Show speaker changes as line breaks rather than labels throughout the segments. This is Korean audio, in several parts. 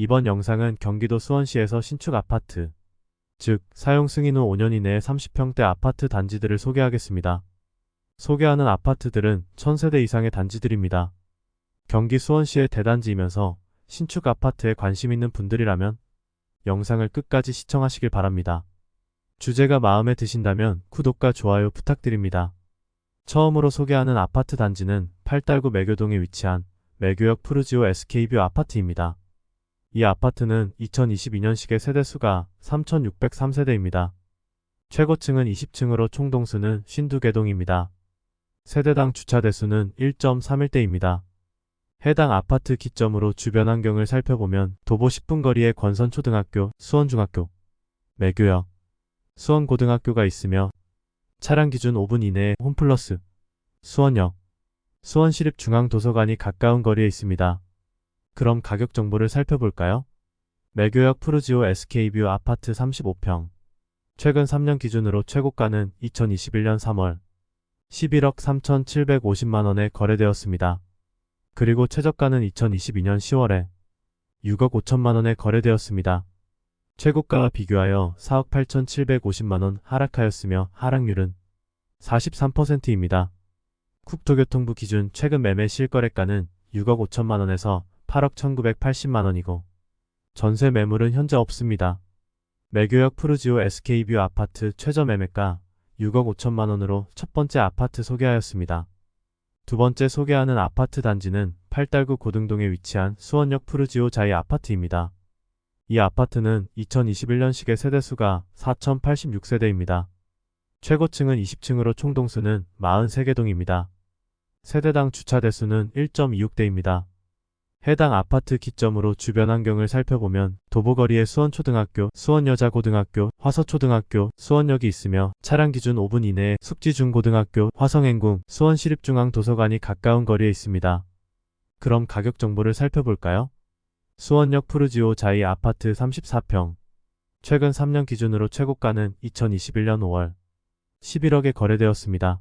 이번 영상은 경기도 수원시에서 신축 아파트, 즉 사용 승인 후 5년 이내에 30평대 아파트 단지들을 소개하겠습니다. 소개하는 아파트들은 1000세대 이상의 단지들입니다. 경기 수원시의 대단지이면서 신축 아파트에 관심 있는 분들이라면 영상을 끝까지 시청하시길 바랍니다. 주제가 마음에 드신다면 구독과 좋아요 부탁드립니다. 처음으로 소개하는 아파트 단지는 팔달구 매교동에 위치한 매교역 푸르지오 SK뷰 아파트입니다. 이 아파트는 2022년식의 세대수가 3,603세대입니다. 최고층은 20층으로 총동수는 52개동입니다. 세대당 주차 대수는 1.31대입니다. 해당 아파트 기점으로 주변 환경을 살펴보면 도보 10분 거리에 권선초등학교, 수원중학교, 매교역, 수원고등학교가 있으며 차량 기준 5분 이내에 홈플러스, 수원역, 수원시립중앙도서관이 가까운 거리에 있습니다. 그럼 가격 정보를 살펴볼까요? 매교역 푸르지오 SK뷰 아파트 35평. 최근 3년 기준으로 최고가는 2021년 3월 11억 3,750만원에 거래되었습니다. 그리고 최저가는 2022년 10월에 6억 5천만원에 거래되었습니다. 최고가와 비교하여 4억 8,750만원 하락하였으며 하락률은 43%입니다. 국토교통부 기준 최근 매매 실거래가는 6억 5천만원에서 8억 1980만 원이고 전세 매물은 현재 없습니다. 매교역 푸르지오 SK뷰 아파트 최저 매매가 6억 5천만 원으로 첫 번째 아파트 소개하였습니다. 두 번째 소개하는 아파트 단지는 팔달구 고등동에 위치한 수원역 푸르지오 자이 아파트입니다. 이 아파트는 2021년식의 세대수가 4,086세대입니다. 최고층은 20층으로 총동수는 43개 동입니다. 세대당 주차 대수는 1.26대입니다. 해당 아파트 기점으로 주변 환경을 살펴보면 도보거리에 수원초등학교, 수원여자고등학교, 화서초등학교, 수원역이 있으며 차량 기준 5분 이내에 숙지중고등학교, 화성행궁, 수원시립중앙도서관이 가까운 거리에 있습니다. 그럼 가격 정보를 살펴볼까요? 수원역 푸르지오 자이 아파트 34평. 최근 3년 기준으로 최고가는 2021년 5월 11억에 거래되었습니다.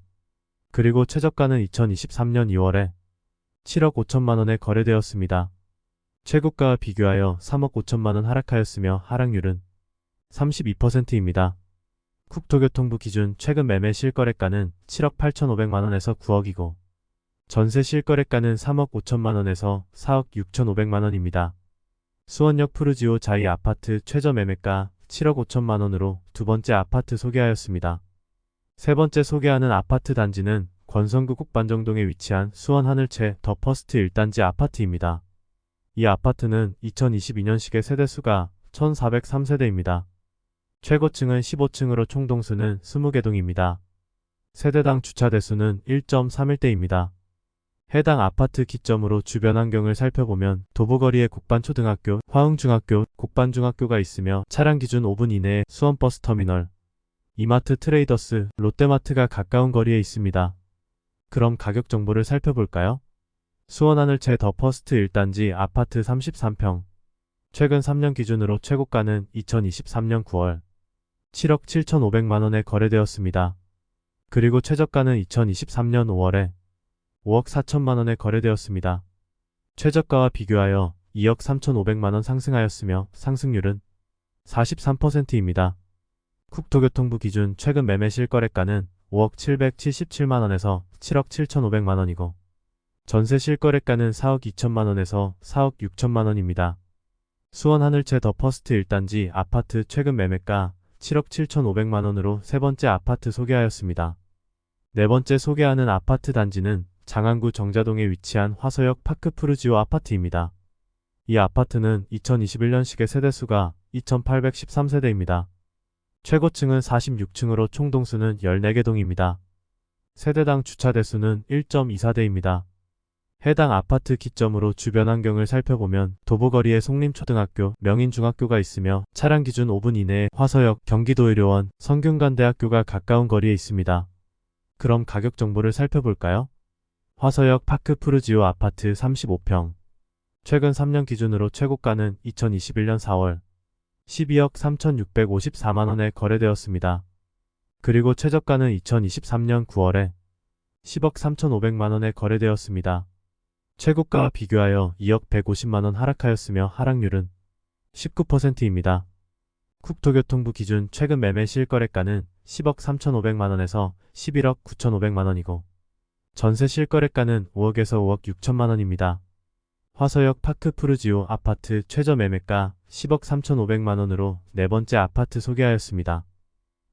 그리고 최저가는 2023년 2월에 7억 5천만 원에 거래되었습니다. 최고가와 비교하여 3억 5천만 원 하락하였으며 하락률은 32%입니다. 국토교통부 기준 최근 매매 실거래가는 7억 8천5백만 원에서 9억이고 전세 실거래가는 3억 5천만 원에서 4억 6천5백만 원입니다. 수원역 푸르지오 자이 아파트 최저 매매가 7억 5천만 원으로 두 번째 아파트 소개하였습니다. 세 번째 소개하는 아파트 단지는 권성구 국반정동에 위치한 수원 하늘채 더 퍼스트 1단지 아파트입니다. 이 아파트는 2022년식의 세대수가 1403세대입니다. 최고층은 15층으로 총동수는 20개 동입니다. 세대당 주차 대수는 1.31대입니다. 해당 아파트 기점으로 주변 환경을 살펴보면 도보거리에 국반초등학교, 화흥중학교, 국반중학교가 있으며 차량 기준 5분 이내에 수원버스터미널, 이마트 트레이더스, 롯데마트가 가까운 거리에 있습니다. 그럼 가격 정보를 살펴볼까요? 수원 하늘채 더 퍼스트 1단지 아파트 33평. 최근 3년 기준으로 최고가는 2023년 9월 7억 7,500만원에 거래되었습니다. 그리고 최저가는 2023년 5월에 5억 4천만원에 거래되었습니다. 최저가와 비교하여 2억 3,500만원 상승하였으며 상승률은 43%입니다. 국토교통부 기준 최근 매매 실거래가는 5억 777만원에서 7억 7,500만원이고 전세 실거래가는 4억 2천만원에서 4억 6천만원입니다. 수원 하늘채 더 퍼스트 1단지 아파트 최근 매매가 7억 7,500만원으로 세 번째 아파트 소개하였습니다. 네 번째 소개하는 아파트 단지는 장안구 정자동에 위치한 화서역 파크 푸르지오 아파트입니다. 이 아파트는 2021년식의 세대수가 2813세대입니다. 최고층은 46층으로 총동수는 14개 동입니다. 세대당 주차 대수는 1.24대입니다. 해당 아파트 기점으로 주변 환경을 살펴보면 도보거리에 송림초등학교, 명인중학교가 있으며 차량 기준 5분 이내에 화서역, 경기도의료원, 성균관대학교가 가까운 거리에 있습니다. 그럼 가격 정보를 살펴볼까요? 화서역 파크 푸르지오 아파트 35평. 최근 3년 기준으로 최고가는 2021년 4월 12억 3,654만 원에 거래되었습니다. 그리고 최저가는 2023년 9월에 10억 3,500만 원에 거래되었습니다. 최고가와 비교하여 2억 150만 원 하락하였으며 하락률은 19%입니다. 국토교통부 기준 최근 매매 실거래가는 10억 3,500만 원에서 11억 9,500만 원이고 전세 실거래가는 5억에서 5억 6천만 원입니다. 화서역 파크 푸르지오 아파트 최저 매매가 10억 3,500만원으로 네 번째 아파트 소개하였습니다.